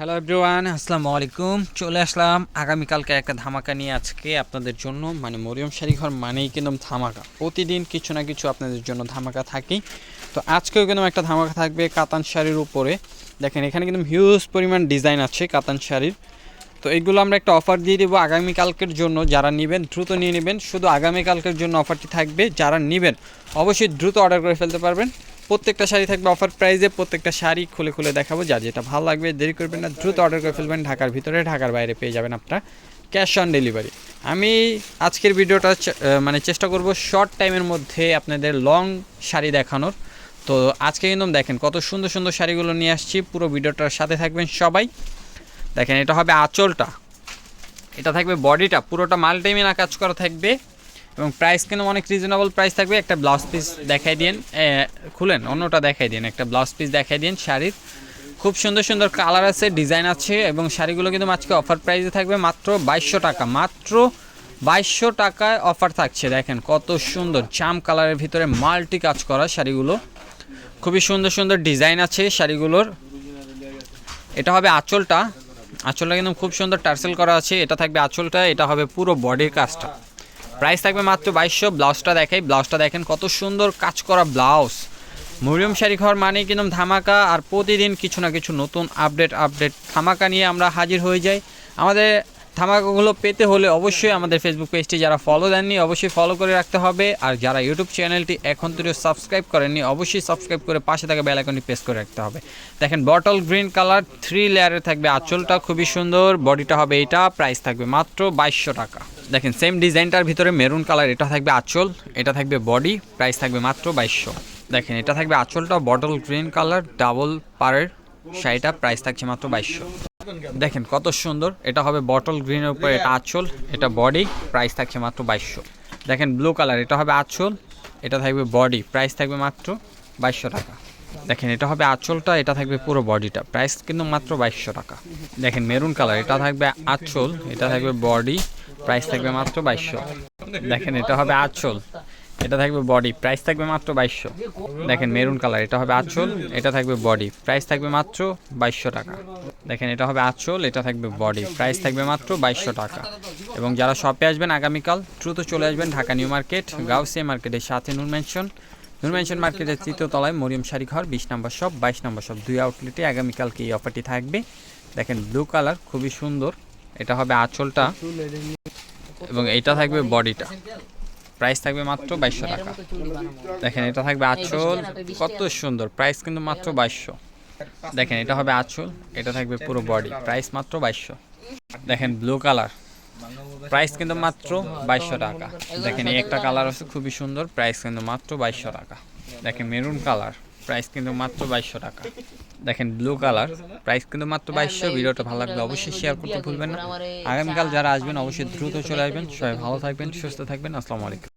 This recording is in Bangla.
হ্যালো এভরিওয়ান আসসালামু আলাইকুম চলে আসলাম আগামীকালকে একটা ধামাকা নিয়ে আজকে আপনাদের জন্য মানে মরিয়ম শাড়িঘর মানেই কিন্তু ধামাকা। প্রতিদিন কিছু না কিছু আপনাদের জন্য ধামাকা থাকেই। তো আজকেও কিন্তু একটা ধামাকা থাকবে কাতান শাড়ির উপরে। দেখেন, এখানে কিন্তু হিউজ পরিমাণ ডিজাইন আছে কাতান শাড়ির। তো এইগুলো আমরা একটা অফার দিয়ে দেবো আগামীকালকের জন্য। যারা নেবেন, দ্রুত নিয়ে নেবেন। শুধু আগামীকালকের জন্য অফারটি থাকবে, যারা নেবেন, অবশ্যই দ্রুত অর্ডার করে ফেলতে পারবেন। প্রত্যেকটা শাড়ি থাকবে অফার প্রাইসে প্রত্যেকটা শাড়ি খুলে খুলে দেখাবো, যা যেটা ভালো লাগবে, দেরি করবেন না, দ্রুত অর্ডার করে ফেলবেন, ঢাকার ভিতরে, ঢাকার বাইরে পেয়ে যাবেন আপনার ক্যাশ অন ডেলিভারি আমি আজকের ভিডিওটা মানে চেষ্টা করব শর্ট টাইমের মধ্যে আপনাদের লং শাড়ি দেখানোর। তো আজকে কিন্তু দেখেন কত সুন্দর সুন্দর শাড়িগুলো নিয়ে আসছি, পুরো ভিডিওটার সাথে থাকবেন সবাই। দেখেন এটা হবে আঁচলটা। এটা থাকবে বডিটা পুরোটা মাল্টিমিনা কাজ করা থাকবে। এবং প্রাইস কিন্তু অনেক রিজনেবল প্রাইস থাকবে। একটা ব্লাউজ পিস দেখাই দিন খুলেন, অন্যটা দেখাই দিন একটা ব্লাউজ পিস দেখাই দিন শাড়ির। খুব সুন্দর সুন্দর কালার আছে ডিজাইন আছে এবং শাড়িগুলো কিন্তু আজকে অফার প্রাইসে থাকবে মাত্র বাইশশো টাকা। মাত্র বাইশশো টাকায় অফার থাকছে। দেখেন কত সুন্দর জাম কালারের ভিতরে মাল্টি কাজ করা শাড়িগুলো। খুবই সুন্দর সুন্দর ডিজাইন আছে শাড়িগুলোর। এটা হবে আঁচলটা। আঁচলটা কিন্তু খুব সুন্দর টার্সেল করা আছে। এটা থাকবে আঁচলটা, এটা হবে পুরো বডির কাজটা। প্রাইস থাকবে মাত্র বাইশশো। ব্লাউজটা দেখাই। ব্লাউজটা দেখেন কত সুন্দর কাজ করা ব্লাউজ। মরিয়ম শাড়ি ঘর মানে কিন্তু ধামাকা, আর প্রতিদিন কিছু না কিছু নতুন আপডেট আপডেট, ধামাকা নিয়ে আমরা হাজির হয়ে যাই। আমাদের ধামাকাগুলো পেতে হলে অবশ্যই আমাদের ফেসবুক পেজটি যারা ফলো দেননি, অবশ্যই ফলো করে রাখতে হবে। আর যারা ইউটিউব চ্যানেলটি এখন থেকে সাবস্ক্রাইব করেননি, অবশ্যই সাবস্ক্রাইব করে পাশে থাকা বেল আইকনটি প্রেস করে রাখতে হবে। দেখেন বটল গ্রিন কালার থ্রি লেয়ারের থাকবে। আঁচলটা খুবই সুন্দর বডিটা হবে এটা প্রাইস থাকবে মাত্র বাইশশো টাকা। দেখেন সেম ডিজাইনটার ভিতরে মেরুন কালার এটা থাকবে আঁচল, এটা থাকবে বডি প্রাইস থাকবে মাত্র বাইশশো। দেখেন, এটা থাকবে আঁচলটা বটল গ্রিন কালার ডাবল পারের শাড়িটা প্রাইস থাকছে মাত্র বাইশশো। দেখেন, কত সুন্দর, এটা হবে বটল গ্রিনের উপরে এটা আঁচল, এটা বডি প্রাইস থাকছে মাত্র বাইশশো। দেখেন ব্লু কালার এটা হবে আঁচল, এটা থাকবে বডি প্রাইস থাকবে মাত্র বাইশশো টাকা। দেখেন, এটা হবে আঁচলটা, এটা থাকবে পুরো বডিটা প্রাইস কিন্তু মাত্র বাইশশো টাকা। দেখেন মেরুন কালার এটা থাকবে আঁচল, এটা থাকবে বডি প্রাইস থাকবে মাত্র বাইশশো। দেখেন, এটা হবে আঁচল। এটা থাকবে বডি প্রাইস থাকবে মাত্র বাইশশো। দেখেন মেরুন কালার এটা হবে আঁচল, এটা থাকবে বডি প্রাইস থাকবে মাত্র বাইশশো টাকা। দেখেন, এটা হবে আঁচল, এটা থাকবে বডি প্রাইস থাকবে মাত্র বাইশশো টাকা। এবং যারা শপে আসবেন আগামীকাল, দ্রুত চলে আসবেন ঢাকা নিউ মার্কেট, গাউসিয়া মার্কেটের সাথে নুন মেনশন নুন মেনশন মার্কেটের তৃতীয় তলায় মরিয়ম শাড়ি ঘর বিশ নম্বর শপ বাইশ নম্বর শপ দুই আউটলেটে আগামীকালকে এই অফারটি থাকবে। দেখেন ব্লু কালার খুবই সুন্দর। এটা হবে আঁচলটা এবং এইটা থাকবে বডিটা। প্রাইস থাকবে মাত্র বাইশশো টাকা। দেখেন, এটা থাকবে আঁচল। কত সুন্দর, প্রাইস কিন্তু মাত্র বাইশশো। দেখেন, এটা হবে আঁচল, এটা থাকবে পুরো বডি। প্রাইস মাত্র বাইশশো। দেখেন, ব্লু কালার। প্রাইস কিন্তু মাত্র বাইশশো টাকা। দেখেন, এই একটা কালার আছে, খুবই সুন্দর। প্রাইস কিন্তু মাত্র বাইশশো টাকা। দেখেন, মেরুন কালার। প্রাইস কিন্তু মাত্র বাইশশো টাকা। দেখেন ব্লু কালার প্রাইস কিন্তু মাত্র বাইশশো, ভিডিওটা ভালো লাগলে অবশ্যই শেয়ার করতে ভুলবেন না। আগামীকাল যারা আসবেন, অবশ্যই দ্রুত চলে আসবেন। সবাই ভালো থাকবেন, সুস্থ থাকবেন। আসসালামু আলাইকুম।